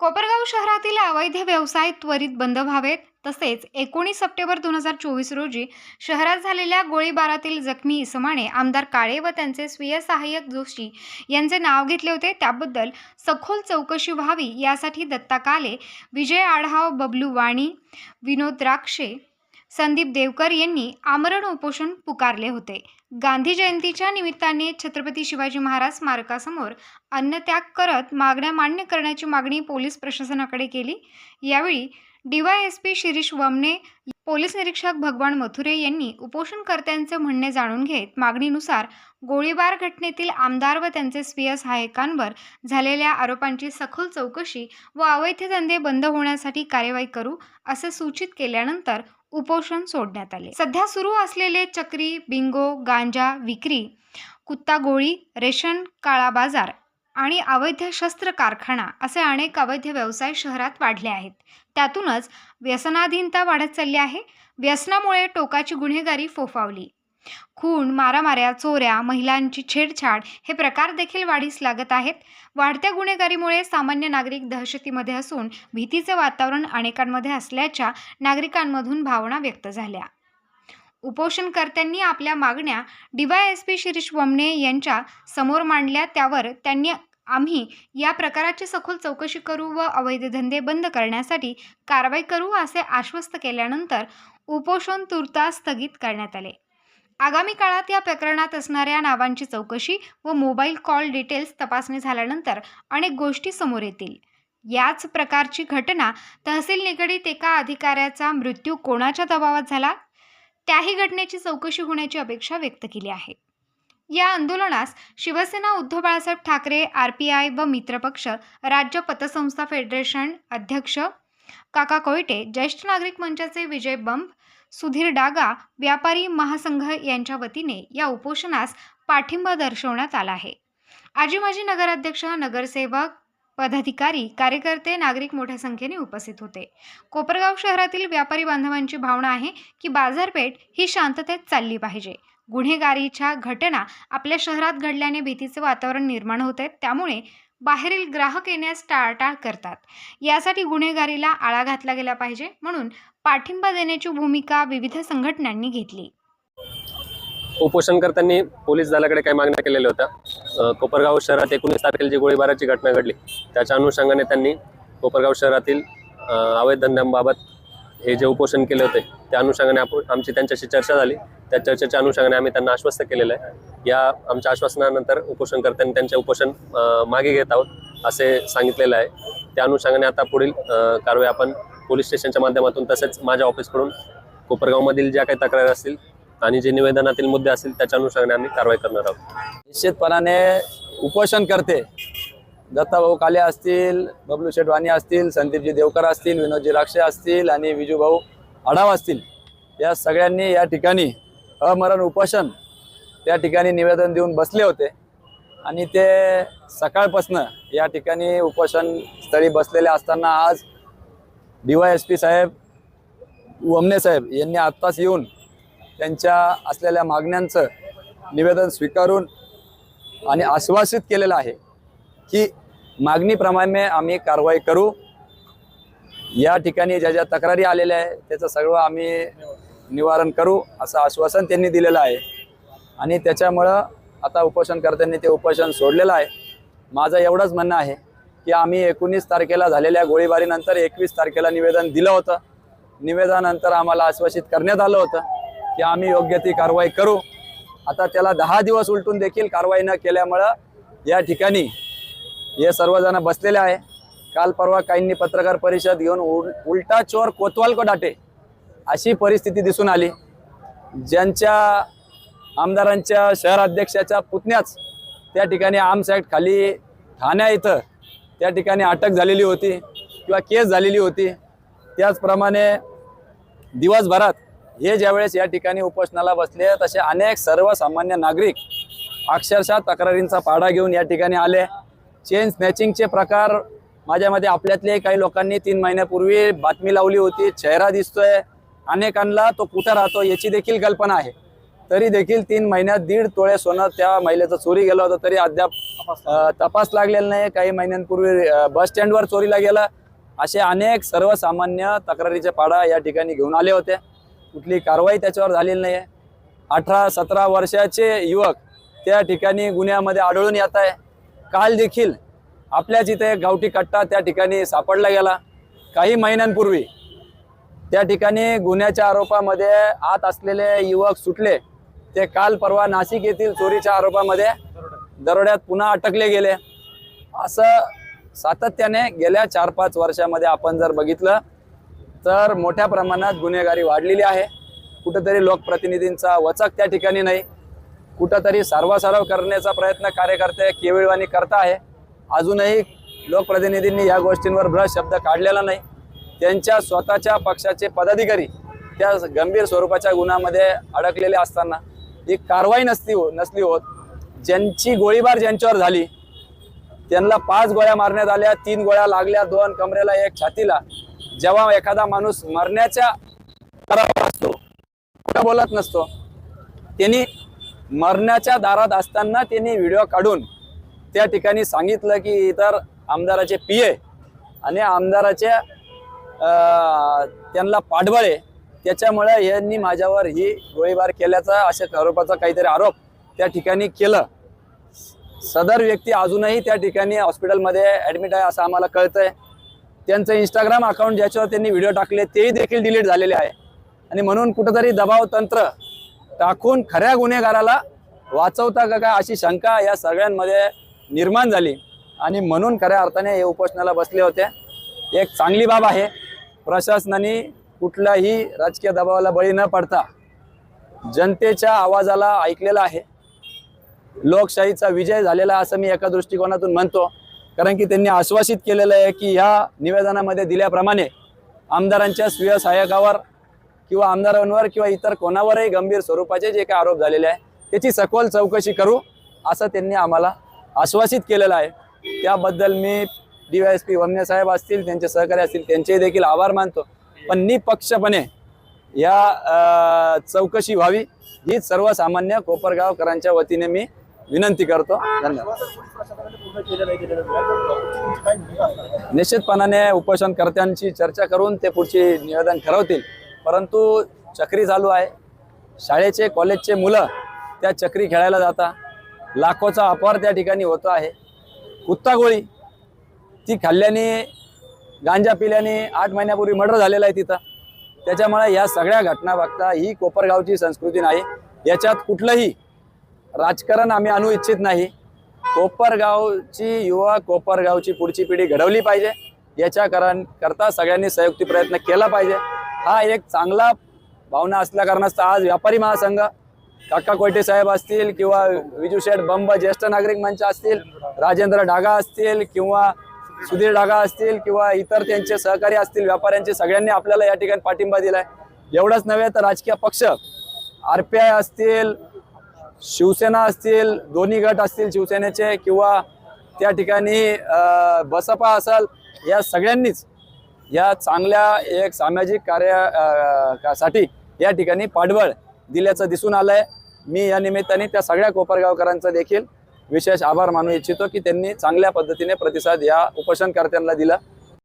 कोपरगाव शहरातील अवैध व्यवसाय त्वरित बंद व्हावेत. तसेच एकोणीस सप्टेंबर दोन हजार चोवीस रोजी शहरात झालेल्या गोळीबारातील जखमी इसमाने आमदार काळे व त्यांचे स्वीय सहाय्यक जोशी यांचे नाव घेतले होते. त्याबद्दल सखोल चौकशी व्हावी यासाठी दत्ता काले विजय आढाव बबलू वाणी विनोद द्राक्षे संदीप देवकर यांनी आमरण उपोषण पुकारले होते. गांधी जयंतीच्या निमित्ताने छत्रपती शिवाजी महाराज स्मारकासमोर अन्नत्याग करत मागण्या मान्य करण्याची मागणी पोलीस प्रशासनाकडे केली. यावेळी डीवायएसपी शिरीष वमने पोलीस निरीक्षक भगवान मथुरे यांनी उपोषणकर्त्यांचे म्हणणे जाणून घेत मागणीनुसार गोळीबार घटनेतील आमदार व त्यांचे स्वीय सहाय्यकांवर झालेल्या आरोपांची सखोल चौकशी व अवैध धंदे बंद होण्यासाठी कार्यवाही करू असे सूचित केल्यानंतर उपोषण सोडण्यात आले. सध्या सुरू असलेले चक्री बिंगो गांजा विक्री कुत्ता गोळी रेशन काळा बाजार आणि अवैध शस्त्र कारखाना असे अनेक अवैध व्यवसाय शहरात वाढले आहेत. त्यातूनच व्यसनाधीनता वाढत चालली आहे. व्यसनामुळे टोकाची गुन्हेगारी फोफावली. खून मारामाऱ्या चोऱ्या महिलांची छेडछाड हे प्रकार देखील वाढीस लागत आहेत. वाढत्या गुन्हेगारीमुळे सामान्य नागरिक दहशतीमध्ये असून भीतीचे वातावरण अनेकांमध्ये असल्याच्या नागरिकांमधून भावना व्यक्त झाल्या. उपोषणकर्त्यांनी आपल्या मागण्या डीवायएसपी शिरीष वमने यांच्या समोर मांडल्या. त्यावर त्यांनी आम्ही या प्रकाराची सखोल चौकशी करू व अवैध धंदे बंद करण्यासाठी कारवाई करू असे आश्वस्त केल्यानंतर उपोषण तुर्तास स्थगित करण्यात आले. आगामी काळात या प्रकरणात असणाऱ्या नावांची चौकशी व मोबाईल कॉल डिटेल्स तपासणी झाल्यानंतर अनेक गोष्टी समोर येतील. याच प्रकारची घटना तहसील निगडीत एका अधिकाऱ्याचा मृत्यू कोणाच्या दबावात झाला? त्याही घटनेची चौकशी होण्याची अपेक्षा व्यक्त केली आहे. या आंदोलनास Shiv Sena Uddhav Balasaheb Thackeray R P I व मित्रपक्ष राज्य पतसंस्था फेडरेशन अध्यक्ष काका कोयटे ज्येष्ठ नागरिक मंचाचे विजय बंब सुधीर डागा व्यापारी महासंघ यांच्या वतीने या उपोषणास पाठिंबा दर्शवण्यात आला आहे. आजी माजी नगराध्यक्ष नगरसेवक पदाधिकारी कार्यकर्ते नागरिक मोठ्या संख्येने उपस्थित होते. कोपरगाव शहरातील व्यापारी बांधवांची भावना आहे की बाजारपेठ ही शांततेत चालली पाहिजे. गुन्हेगारीच्या घटना आपल्या शहरात घडल्याने भीतीचे वातावरण निर्माण होते. त्यामुळे बाहेरील ग्राहक येण्यास टाळाटाळ करतात. यासाठी गुन्हेगारीला आळा घातला गेला पाहिजे म्हणून पाठिंबा देण्याची भूमिका विविध संघटनांनी घेतली. उपोषणकर्त्यांनी पोलीस दलाकडे काही मागण्या केलेल्या होत्या. कोपरगाव शहरात एकोणीस तारखेला जी गोळीबाराची घटना घडली त्याच्या अनुषंगाने त्यांनी कोपरगाव शहरातील अवैध धंद्यांबाबत हे जे उपोषण केले होते त्या अनुषंगाने आपण आमची त्यांच्याशी चर्चा झाली. त्या चर्चेच्या अनुषंगाने आम्ही त्यांना आश्वस्त केलेलं आहे. या आमच्या आश्वासनानंतर उपोषणकर्त्यांनी त्यांचे उपोषण मागे घेत आहोत असे सांगितलेलं आहे. त्या अनुषंगाने आता पुढील कारवाई आपण पोलीस स्टेशनच्या माध्यमातून तसेच माझ्या ऑफिसकडून कोपरगावमधील ज्या काही तक्रारी असतील आणि जे निवेदनातील मुद्दे असतील त्याच्या अनुषंगाने आम्ही कारवाई करणार आहोत. निश्चितपणाने उपोषण करते दत्ताभाऊ काले असतील बबलू शेटवाणी असतील संदीपजी देवकर असतील विनोदजी राक्षे असतील आणि विजूभाऊ आढाव असतील या सगळ्यांनी या ठिकाणी अमरण उपोषण त्या ठिकाणी निवेदन देऊन बसले होते. आणि ते सकाळपासनं या ठिकाणी उपोषण स्थळी बसलेले असताना आज डी वाय एस पी साहेब वमने साहेब यांनी आत्ताच येऊन त्यांच्या असलेल्या मागण्यांचं निवेदन स्वीकारून आणि आश्वासित केलेलं आहे की मागणीप्रमाणे आम्ही कारवाई करू. या ठिकाणी ज्या ज्या तक्रारी आलेल्या आहे त्याचं सगळं आम्ही निवारण करू असं आश्वासन त्यांनी दिलेलं आहे. आणि त्याच्यामुळं आता उपोषणकर्त्यांनी ते उपोषण सोडलेलं आहे. माझं एवढंच म्हणणं आहे की आम्ही एकोणीस तारखेला झालेल्या गोळीबारीनंतर एकवीस तारखेला निवेदन दिलं होतं. निवेदनानंतर आम्हाला आश्वासित करण्यात आलं होतं की आम्ही योग्य ती कारवाई करू. आता त्याला दहा दिवस उलटून देखील कारवाई न केल्यामुळं या ठिकाणी हे सर्वजण बसलेले आहे. काल परवा काहींनी पत्रकार परिषद घेऊन उल उलटा चोर कोतवाल को डाटे अशी परिस्थिती दिसून आली. ज्यांच्या आमदारांच्या शहर अध्यक्षाच्या पुतण्याच त्या ठिकाणी आर्म्स खाली ठाण्या इथं त्या ठिकाणी अटक झालेली होती किंवा केस झालेली होती. त्याचप्रमाणे दिवसभरात हे ज्यावेळेस या ठिकाणी उपोषणाला बसले तसे अनेक सर्वसामान्य नागरिक अक्षरशः तक्रारींचा पाढा घेऊन या ठिकाणी आले. चेन स्नॅचिंगचे प्रकार माझ्यामध्ये आपल्यातले काही लोकांनी तीन महिन्यापूर्वी बातमी लावली होती चेहरा दिसतोय अनेकांना तो कुठं राहतो याची देखील कल्पना आहे. तरी देखील तीन महिन्यात दीड तोळे सोनं त्या महिलेचं चोरी गेलं होतं तरी अद्याप तपास लागलेला नाही. काही महिन्यांपूर्वी बस स्टँडवर चोरीला गेला. असे अनेक सर्वसामान्य तक्रारीचे पाडा या ठिकाणी घेऊन आले होते. कुठली कारवाई त्याच्यावर झालेली नाही आहे अठरा सतरा वर्षाचे युवक त्या ठिकाणी गुन्ह्यामध्ये आढळून येत आहे. काल देखील आपल्याच इथे गावठी कट्टा त्या ठिकाणी सापडला गेला. काही महिन्यांपूर्वी त्या ठिकाणी गुन्ह्याच्या आरोपामध्ये आत असलेले युवक सुटले. ते काल परवा नाशिक येथील चोरीच्या आरोपामध्ये दरोड्यात पुन्हा अटकले गेले. असं सातत्याने गेल्या चार पाच वर्षामध्ये आपण जर बघितलं तर मोठ्या प्रमाणात गुन्हेगारी वाढलेली आहे. कुठंतरी लोकप्रतिनिधींचा वचक त्या ठिकाणी नाही. कुठंतरी सारवासारव करण्याचा प्रयत्न कार्यकर्ते केविळवाणी करता आहे अजूनही लोकप्रतिनिधींनी या गोष्टींवर भ्रश शब्द काढलेला नाही. त्यांच्या स्वतःच्या पक्षाचे पदाधिकारी त्या गंभीर स्वरूपाच्या गुन्ह्यामध्ये अडकलेले असताना ही कारवाई नसती हो नसली होत. ज्यांची गोळीबार ज्यांच्यावर झाली त्यांना पाच गोळ्या मारण्यात आल्या तीन गोळ्या लागल्या दोन कमरेला एक छातीला. जेव्हा एखादा माणूस मरण्याच्या दारावर असतो कुठं बोलत नसतो. त्यांनी मरण्याच्या दारात असताना त्यांनी व्हिडिओ काढून त्या ठिकाणी सांगितलं की इतर आमदाराचे पिये आणि आमदाराचे त्यांना पाठबळ. आहे त्याच्यामुळे यांनी माझ्यावर ही गोळीबार केल्याचा अशा स्वरूपाचा काहीतरी आरोप त्या ठिकाणी केलं. सदर व्यक्ती अजूनही त्या ठिकाणी हॉस्पिटलमध्ये ॲडमिट आहे असं आम्हाला कळतंय. त्यांचं इंस्टाग्राम अकाउंट ज्याच्यावर त्यांनी व्हिडिओ टाकले तेही देखील डिलीट झालेले आहे. आणि म्हणून कुठंतरी दबाव तंत्र टाकून खऱ्या गुन्हेगाराला वाचवता का काय अशी शंका या सगळ्यांमध्ये निर्माण झाली. आणि म्हणून खऱ्या अर्थाने हे उपोषणाला बसले होते. एक चांगली बाब आहे. प्रशासनाने कुठल्याही राजकीय दबावाला बळी न पडता जनतेच्या आवाजाला ऐकलेलं आहे. लोकशाहीचा विजय झालेला असं मी एका दृष्टिकोनातून म्हणतो. कारण की त्यांनी आश्वासित केलेलं आहे की ह्या निवेदनामध्ये दिल्याप्रमाणे आमदारांच्या स्वीय सहाय्यकावर किंवा आमदारांवर किंवा इतर कोणावरही गंभीर स्वरूपाचे जे काही आरोप झालेले आहे त्याची सखोल चौकशी करू असं त्यांनी आम्हाला आश्वासित केलेलं आहे. त्याबद्दल मी डी वाय पी वमने साहेब असतील त्यांचे सहकारी असतील त्यांचेही देखील आभार मानतो. पण निपक्षपणे या चौकशी व्हावी ही सर्वसामान्य कोपरगावकरांच्या वतीने मी विनंती करतो. धन्यवाद. निश्चितपणाने उपोषणकर्त्यांची चर्चा करून ते पुढचे निवेदन ठरवतील. परंतु चक्री चालू आहे. शाळेचे कॉलेजचे मुलं त्या चक्री खेळायला जाता लाखोचा अपवार त्या ठिकाणी होतो आहे. कुत्ता गोळी ती खाल्ल्याने गांजा पिल्याने आठ महिन्यापूर्वी मर्डर झालेला आहे तिथं. त्याच्यामुळे या सगळ्या घटना बघता ही कोपरगावची संस्कृती नाही. याच्यात कुठलंही राजकारण आम्ही आणू इच्छित नाही. कोपरगावची युवा कोपरगावची पुढची पिढी घडवली पाहिजे. याच्या कारण करता सगळ्यांनी संयुक्ती प्रयत्न केला पाहिजे. हा एक चांगला भावना असल्या कारणास्तव आज व्यापारी महासंघ काका कोयटे साहेब असतील किंवा विजू शेठ बंब ज्येष्ठ नागरिक मंच असतील राजेंद्र डागा असतील किंवा सुधीर डागा असतील किंवा इतर त्यांचे सहकारी असतील व्यापाऱ्यांचे सगळ्यांनी आपल्याला या ठिकाणी पाठिंबा दिलाय. एवढंच नव्हे तर राजकीय पक्ष आर पी आय असतील शिवसेना असतील दोन्ही गट असतील शिवसेनेचे किंवा त्या ठिकाणी बसपा असेल या सगळ्यांनीच या चांगल्या एक सामाजिक कार्यासाठी या ठिकाणी पाठबळ दिल्याचं दिसून आलंय. मी या निमित्ताने त्या सगळ्या कोपरगावकरांचं देखील विशेष आभार मानू इच्छितो की त्यांनी चांगल्या पद्धतीने प्रतिसाद या उपोषणकर्त्यांना दिला.